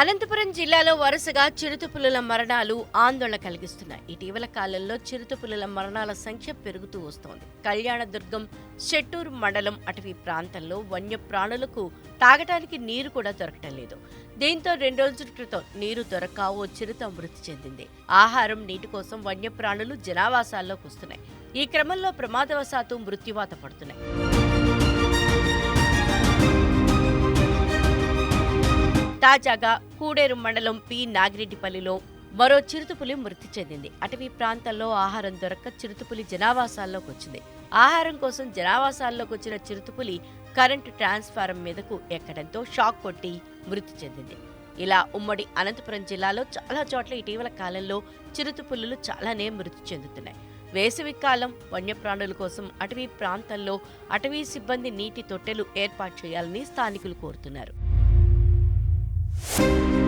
అనంతపురం జిల్లాలో వరుసగా చిరుతపులుల మరణాలు ఆందోళన కలిగిస్తున్నాయి. ఇటీవల కాలంలో చిరుతపులుల మరణాల సంఖ్య పెరుగుతూ వస్తోంది. కళ్యాణదుర్గం షెట్టూరు మండలం అటవీ ప్రాంతంలో వన్యప్రాణులకు తాగటానికి నీరు కూడా దొరకటం లేదు. దీంతో రెండు రోజుల క్రితం నీరు దొరక్క ఓ చిరుత మృతి చెందింది. ఆహారం నీటి కోసం వన్యప్రాణులు జనావాసాల్లోకి వస్తున్నాయి. ఈ క్రమంలో ప్రమాదవశాత్తు మృత్యువాత పడుతున్నాయి. తాజాగా కూడేరు మండలం పి. నాగిరెడ్డిపల్లిలో మరో చిరుతపులి మృతి చెందింది. అటవీ ప్రాంతాల్లో ఆహారం దొరక్క చిరుతపులి జనావాసాల్లోకి వచ్చింది. ఆహారం కోసం జనావాసాల్లోకి వచ్చిన చిరుతపులి కరెంటు ట్రాన్స్ఫారం మీదకు ఎక్కడంతో షాక్ కొట్టి మృతి చెందింది. ఇలా ఉమ్మడి అనంతపురం జిల్లాలో చాలా చోట్ల ఇటీవల కాలంలో చిరుతపులులు చాలానే మృతి చెందుతున్నాయి. వేసవి కాలం వన్యప్రాణుల కోసం అటవీ ప్రాంతాల్లో అటవీ సిబ్బంది నీటి తొట్టెలు ఏర్పాటు చేయాలని స్థానికులు కోరుతున్నారు. you